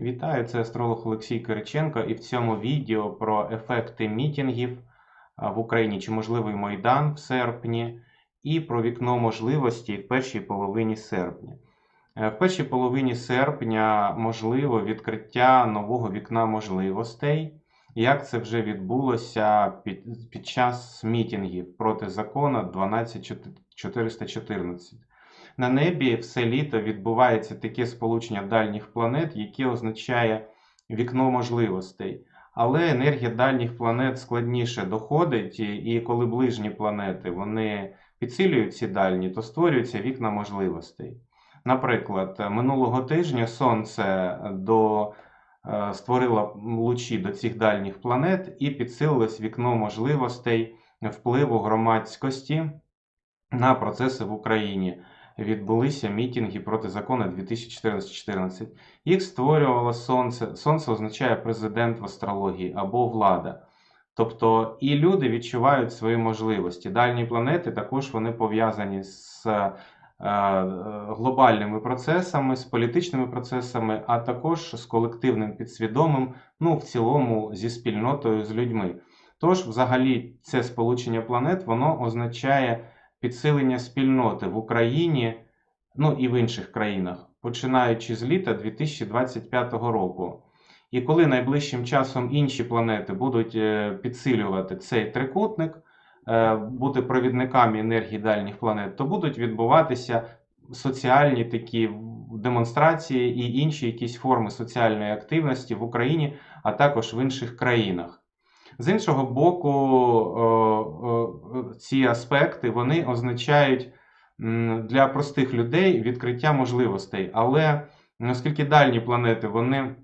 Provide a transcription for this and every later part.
Вітаю, це астролог Олексій Кириченко, і в цьому відео про ефекти мітінгів в Україні, чи можливий Майдан в серпні, і про вікно можливості в першій половині серпня. Е, В першій половині серпня можливо відкриття нового вікна можливостей, як це вже відбулося під, під час мітінгів проти закону 12414. На небі все літо відбувається таке сполучення дальніх планет, яке означає вікно можливостей. Але енергія дальніх планет складніше доходить, і коли ближні планети вони підсилюють ці дальні, то створюються вікна можливостей. Наприклад, минулого тижня Сонце до, е, створило лучі до цих дальніх планет і підсилилось вікно можливостей впливу громадськості на процеси в Україні відбулися мітинги проти закону 2014-14. Їх створювало Сонце. Сонце означає президент в астрології або влада. Тобто і люди відчувають свої можливості. Дальні планети також вони пов'язані з е, глобальними процесами, з політичними процесами, а також з колективним підсвідомим, ну в цілому зі спільнотою з людьми. Тож, взагалі, це сполучення планет воно означає підсилення спільноти в Україні, ну і в інших країнах, починаючи з літа 2025 року. І коли найближчим часом інші планети будуть е, підсилювати цей трикутник, е, бути провідниками енергії дальніх планет, то будуть відбуватися соціальні такі демонстрації і інші якісь форми соціальної активності в Україні, а також в інших країнах. З іншого боку, ці аспекти вони означають для простих людей відкриття можливостей. Але оскільки дальні планети, вони,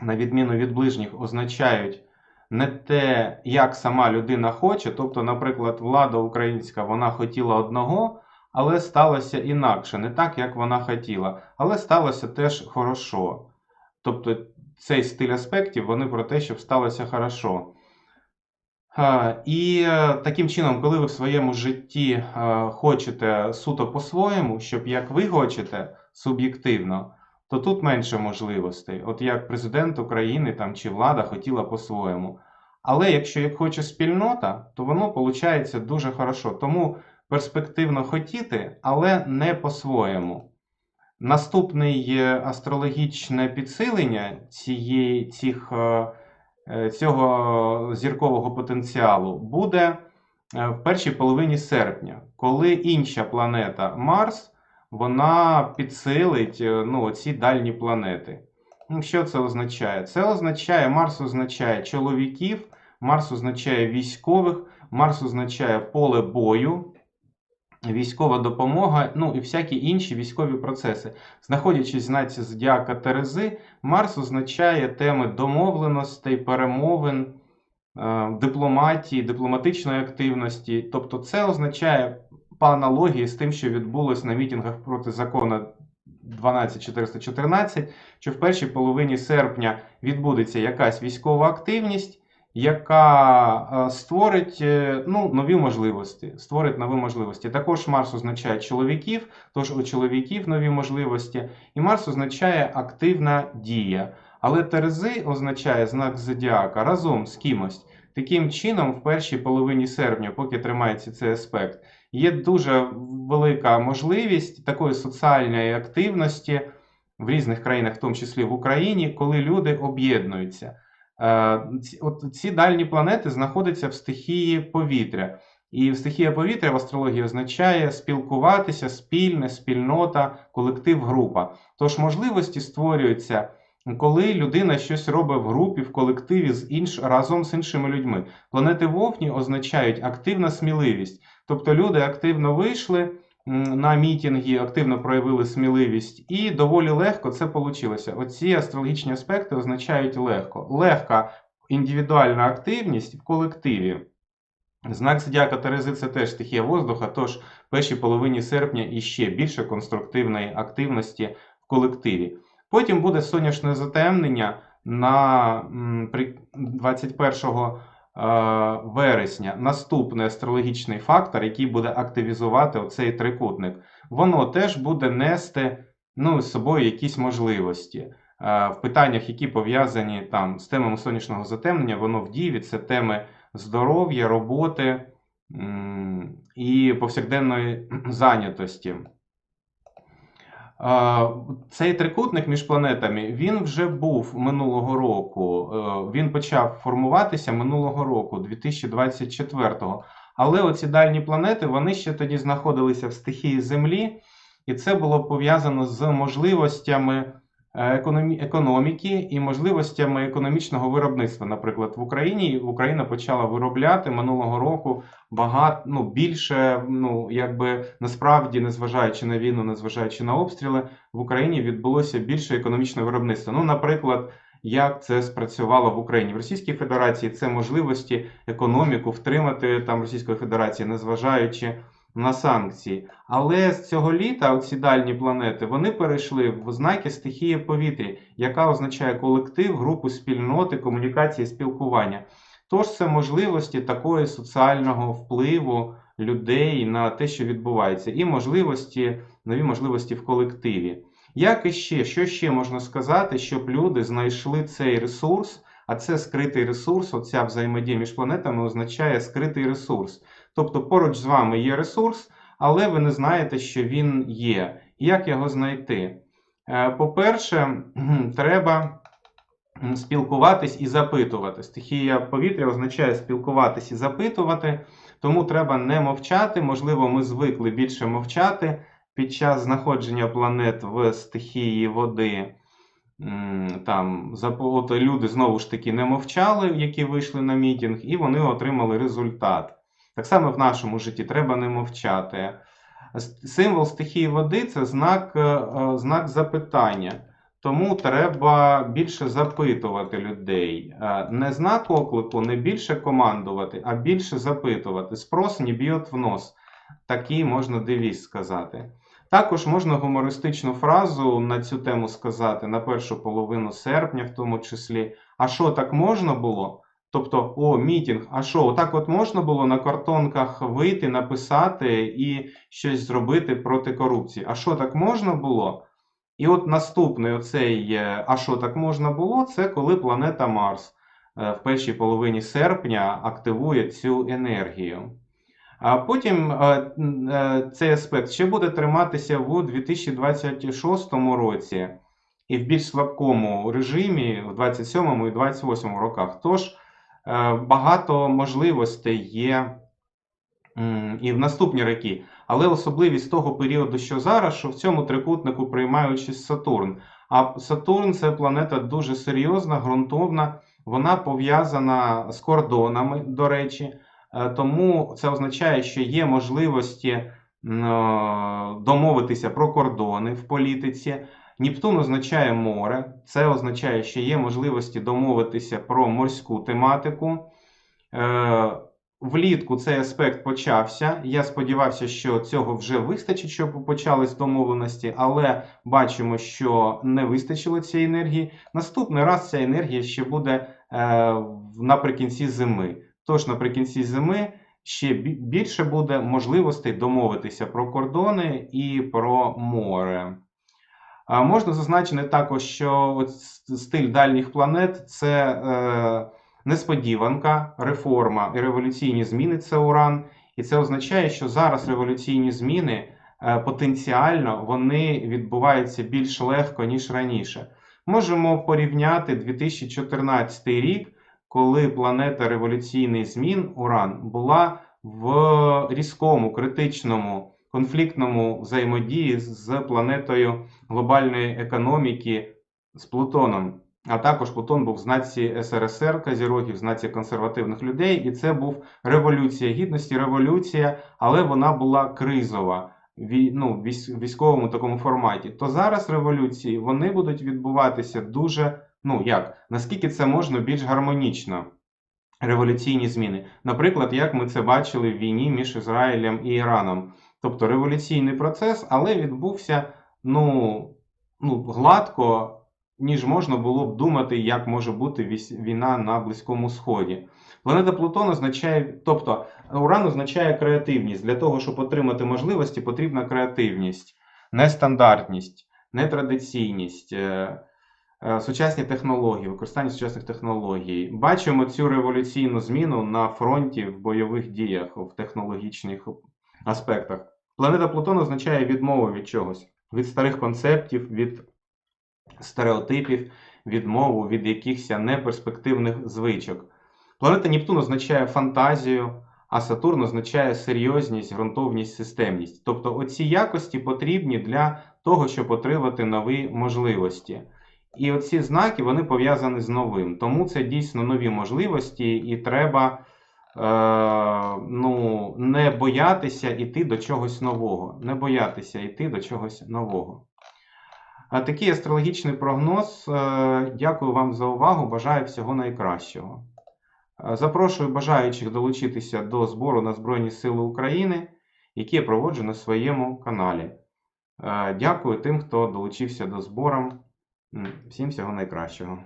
на відміну від ближніх, означають не те, як сама людина хоче, тобто, наприклад, влада українська вона хотіла одного, але сталося інакше, не так, як вона хотіла, але сталося теж хорошо. Тобто цей стиль аспектів вони про те, щоб сталося хорошо. І е, таким чином, коли ви в своєму житті е, хочете суто по-своєму, щоб як ви хочете суб'єктивно, то тут менше можливостей. От як президент України там, чи влада хотіла по-своєму. Але якщо як хоче спільнота, то воно виходить дуже хорошо. Тому перспективно хотіти, але не по-своєму. Наступне астрологічне підсилення цієї, цих. Е, цього зіркового потенціалу буде е, в першій половині серпня, коли інша планета Марс вона підсилить е, ну, ці дальні планети. Ну, Що це означає? Це означає, Марс означає чоловіків, Марс означає військових, Марс означає поле бою військова допомога, ну і всякі інші військові процеси. Знаходячись знаці Зодіака Терези, Марс означає теми домовленостей, перемовин, е, дипломатії, дипломатичної активності. Тобто, це означає по аналогії з тим, що відбулось на мітингах проти закону 12414, що в першій половині серпня відбудеться якась військова активність яка е, створить е, ну, нові можливості. Створить нові можливості. Також Марс означає чоловіків, тож у чоловіків нові можливості. І Марс означає активна дія. Але Терези означає знак зодіака разом з кимось. Таким чином, в першій половині серпня, поки тримається цей аспект, є дуже велика можливість такої соціальної активності в різних країнах, в тому числі в Україні, коли люди об'єднуються. Е, от ці дальні планети знаходяться в стихії повітря. І стихія повітря в астрології означає спілкуватися, спільне, спільнота, колектив, група. Тож можливості створюються, коли людина щось робить в групі, в колективі з інш... разом з іншими людьми. Планети вовні означають активна сміливість. Тобто люди активно вийшли на мітинги активно проявили сміливість, і доволі легко це вийшло. Оці астрологічні аспекти означають легко. Легка індивідуальна активність в колективі. Знак Зодіака Терези це теж стихія воздуха, тож в першій половині серпня іще більше конструктивної активності в колективі. Потім буде сонячне затемнення на 21 вересня наступний астрологічний фактор, який буде активізувати оцей трикутник, воно теж буде нести ну, з собою якісь можливості. е, в питаннях, які пов'язані там з темами сонячного затемнення, воно в діві, це теми здоров'я, роботи і повсякденної зайнятості. Цей трикутник між планетами він вже був минулого року. Е, Він почав формуватися минулого року, 2024-го. Але оці дальні планети вони ще тоді знаходилися в стихії Землі, і це було пов'язано з можливостями економіки і можливостями економічного виробництва. Наприклад, в Україні Україна почала виробляти минулого року багато ну, більше, ну якби насправді, незважаючи на війну, незважаючи на обстріли, в Україні відбулося більше економічне виробництво. Ну, наприклад, як це спрацювало в Україні в Російській Федерації, це можливості економіку втримати там Російської Федерації, незважаючи на санкції. Але з цього літа ці дальні планети вони перейшли в знаки стихії повітря, яка означає колектив, групу спільноти, комунікації, спілкування. Тож це можливості такої соціального впливу людей на те, що відбувається, і можливості, нові можливості в колективі. Як іще, що ще можна сказати, щоб люди знайшли цей ресурс, а це скритий ресурс, оця взаємодія між планетами означає скритий ресурс. Тобто поруч з вами є ресурс, але ви не знаєте, що він є. Як його знайти? Е, По-перше, треба спілкуватись і запитувати. Стихія повітря означає спілкуватись і запитувати, тому треба не мовчати. Можливо, ми звикли більше мовчати під час знаходження планет в стихії води. Там от люди знову ж таки не мовчали, які вийшли на мітінг, і вони отримали результат. Так само в нашому житті треба не мовчати. Символ стихії води це знак, е, е, знак запитання. Тому треба більше запитувати людей. Е, Не знак оклику, не більше командувати, а більше запитувати. Спрос не б'єт в нос. Такий можна девіз сказати. Також можна гумористичну фразу на цю тему сказати на першу половину серпня, в тому числі. А що так можна було? Тобто, о, мітінг, а що, отак от можна було на картонках вийти, написати і щось зробити проти корупції? А що так можна було? І от наступний оцей е, а що так можна було, це коли планета Марс е, в першій половині серпня активує цю енергію. А потім е, цей аспект ще буде триматися у 2026 році і в більш слабкому режимі в 27 і 28 роках. Тож багато можливостей є і в наступні роки. Але особливість того періоду, що зараз, що в цьому трикутнику приймає участь Сатурн. А Сатурн це планета дуже серйозна, ґрунтовна, вона пов'язана з кордонами, до речі. Е, Тому це означає, що є можливості е, домовитися про кордони в політиці. Нептун означає море, це означає, що є можливості домовитися про морську тематику. Е, Влітку цей аспект почався. Я сподівався, що цього вже вистачить, щоб почались домовленості, але бачимо, що не вистачило цієї енергії. Наступний раз ця енергія ще буде е, наприкінці зими. Тож наприкінці зими ще більше буде можливостей домовитися про кордони і про море. Можна зазначити також, що стиль дальніх планет це е, несподіванка, реформа і революційні зміни це уран. І це означає, що зараз революційні зміни е, потенціально вони відбуваються більш легко, ніж раніше. Можемо порівняти 2014 рік, коли планета революційних змін Уран була в різкому, критичному, конфліктному взаємодії з планетою глобальної економіки з Плутоном. А також Плутон був в знаці СРСР Казірогів, в знаці консервативних людей, і це був революція гідності, революція, але вона була кризова ну, військовому такому форматі. То зараз революції вони будуть відбуватися дуже, ну як, наскільки це можна більш гармонічно. Революційні зміни. Наприклад, як ми це бачили в війні між Ізраїлем і Іраном. Тобто революційний процес, але відбувся ну, ну, гладко, ніж можна було б думати, як може бути війна на Близькому Сході. Планета Плутон означає, тобто Уран означає креативність. Для того, щоб отримати можливості, потрібна креативність, нестандартність, нетрадиційність. Е, Е, Сучасні технології, використання сучасних технологій. Бачимо цю революційну зміну на фронті в бойових діях, в технологічних аспектах. Планета Плутон означає відмову від чогось, від старих концептів, від стереотипів, відмову від якихось неперспективних звичок. Планета Нептун означає фантазію, а Сатурн означає серйозність, ґрунтовність, системність. Тобто оці якості потрібні для того, щоб отримати нові можливості. І оці знаки вони пов'язані з новим. Тому це дійсно нові можливості, і треба ну, не боятися йти до чогось нового. Не боятися йти до чогось нового. Такий астрологічний прогноз. Е, Дякую вам за увагу. Бажаю всього найкращого. Е, Запрошую бажаючих долучитися до збору на Збройні Сили України, які я проводжу на своєму каналі. Е, Дякую тим, хто долучився до збору. Всім всього найкращого.